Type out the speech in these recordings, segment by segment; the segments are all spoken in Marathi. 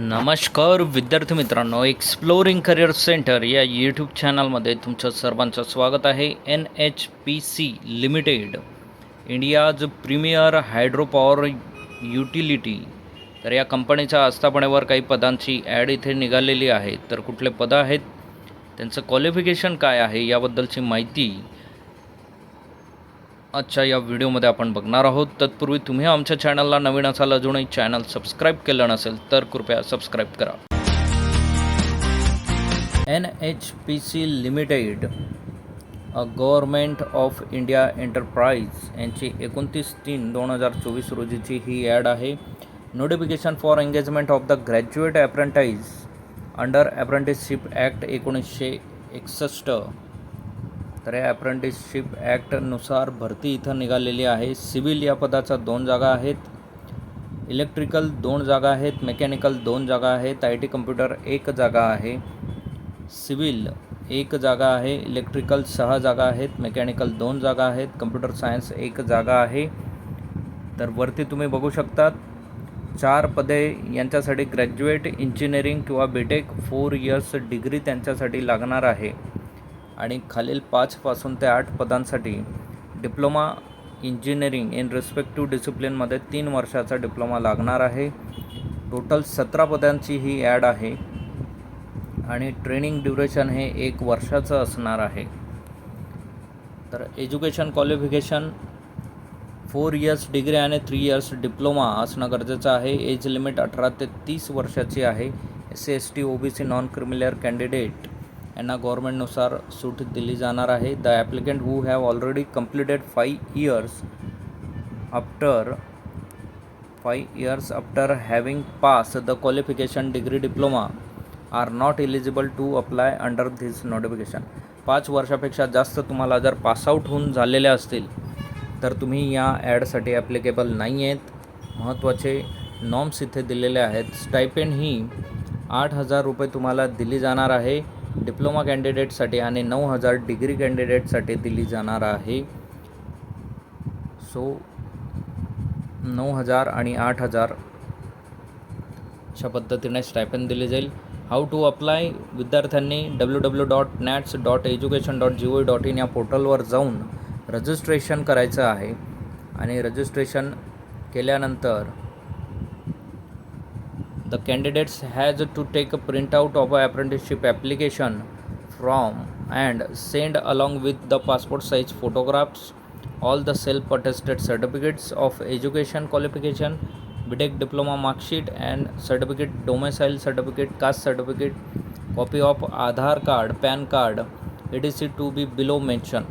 नमस्कार विद्यार्थी मित्रांनो एक्सप्लोरिंग करिअर सेंटर या यूट्यूब चॅनलमध्ये तुमचं सर्वांचं स्वागत आहे. N H P C limited India's premier hydro power utility तर या कंपनीच्या आस्थापनेवर काही पदांची ॲड इथे निघालेली आहे. तर कुठले पदं आहेत? त्यांचं क्वालिफिकेशन काय आहे? याबद्दलची माहिती आजच्या या व्हिडिओमध्ये आपण बघणार आहोत. तत्पूर्वी तुम्ही आमच्या चॅनलला नवीन असाल अजूनही चॅनल सबस्क्राईब केलं नसेल तर कृपया सबस्क्राईब करा. N H P C limited a government of India enterprise यांची एकोणतीस तीन दोन हजार चोवीस रोजीची ही ॲड आहे. Notification for engagement of the graduate apprentices under apprenticeship act एकोणीसशे एकसष्ट. तर या अप्रेंटिसशिप ॲक्टनुसार भरती इथं निघालेली आहे. सिव्हिल या पदाचा दोन जागा आहेत. इलेक्ट्रिकल दोन जागा आहेत. मेकॅनिकल दोन जागा आहेत. आय टी कम्प्युटर एक जागा आहे. सिव्हिल एक जागा आहे. इलेक्ट्रिकल सहा जागा आहेत. मेकॅनिकल दोन जागा आहेत. कम्प्युटर सायन्स एक जागा आहे. तर वरती तुम्ही बघू शकतात चार पदे यांच्यासाठी ग्रॅज्युएट इंजिनिअरिंग किंवा B Tech four years degree त्यांच्यासाठी लागणार आहे. आणि खालील पाचपासून ते आठ पदांसाठी डिप्लोमा इंजिनिअरिंग इन रिस्पेक्टिव्ह डिसिप्लिनमध्ये तीन वर्षाचा डिप्लोमा लागणार आहे. टोटल सतरा पदांची ही ॲड आहे. आणि ट्रेनिंग ड्युरेशन हे एक वर्षाचं असणार आहे. तर education qualification four years degree आणि थ्री इयर्स डिप्लोमा असणं गरजेचं आहे. एज लिमिट अठरा ते तीस वर्षाची आहे. S C S T O B C non creamy layer candidate यांना गव्हर्मेंटनुसार सूट दिली जाणार आहे. The applicant who have already completed five years after five years after having pass the qualification degree diploma are not eligible to apply under this notification पाच वर्षापेक्षा जास्त तुम्हाला जर पासआउट होऊन झालेले असतील तर तुम्ही या ॲडसाठी ॲप्लिकेबल नाही आहेत. महत्त्वाचे नॉम्स इथे दिलेले आहेत. स्टायपेंड ही आठ हजार रुपये तुम्हाला दिली जाणार आहे. डिप्लोमा कॅन्डिडेटसाठी आणि नऊ हजार डिग्री कॅन्डिडेटसाठी दिली जाणार आहे. सो नऊ हजार आणि आठ हजार अशा पद्धतीने स्टायपन दिले जाईल. हाऊ टू अप्लाय विद्यार्थ्यांनी W W dot NATS dot education dot G O dot in या पोर्टलवर जाऊन रजिस्ट्रेशन करायचं आहे. आणि रजिस्ट्रेशन केल्यानंतर the candidates has to take a print out of a apprenticeship application from and send along with the passport size photographs all the self attested certificates of education qualification B Tech diploma marksheet and certificate domicile certificate caste certificate copy of Aadhaar card PAN card A D C to be below mention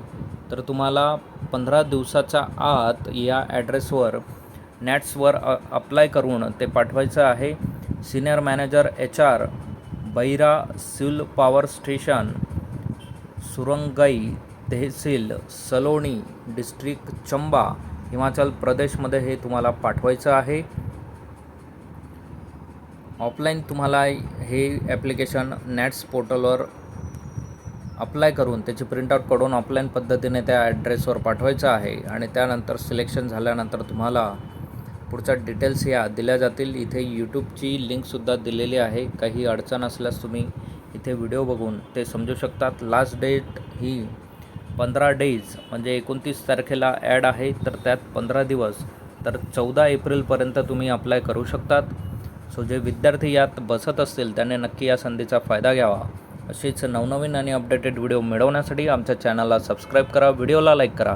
तर तुम्हाला पंधरा दिवसाच्या आत या ॲड्रेसवर नॅट्सवर अप्लाय करून ते पाठवायचं आहे. Senior manager H R Baira Siul power station Surangani तहसील सलोणी डिस्ट्रिक्ट चंबा हिमाचल प्रदेशमध्ये हे तुम्हाला पाठवायचं आहे. ऑफलाईन तुम्हाला हे ॲप्लिकेशन नॅट्स पोर्टलवर अप्लाय करून त्याची प्रिंटआउट काढून ऑफलाईन पद्धतीने त्या ॲड्रेसवर पाठवायचं आहे. आणि त्यानंतर सिलेक्शन झाल्यानंतर तुम्हाला पुढच्या डिटेल्स या दिल्या जातील. इथे यूट्यूबची लिंकसुद्धा दिलेली आहे. काही अडचण असल्यास तुम्ही इथे व्हिडिओ बघून ते समजू शकतात. लास्ट डेट ही पंधरा डेज म्हणजे एकोणतीस तारखेला ॲड आहे. तर त्यात पंधरा दिवस तर चौदा एप्रिलपर्यंत तुम्ही अप्लाय करू शकतात. सो जे विद्यार्थी यात बसत असतील त्याने नक्की या संधीचा फायदा घ्यावा. असेच नवनवीन आणि अपडेटेड व्हिडिओ मिळवण्यासाठी आमच्या चॅनलला सबस्क्राईब करा. व्हिडिओला लाईक करा.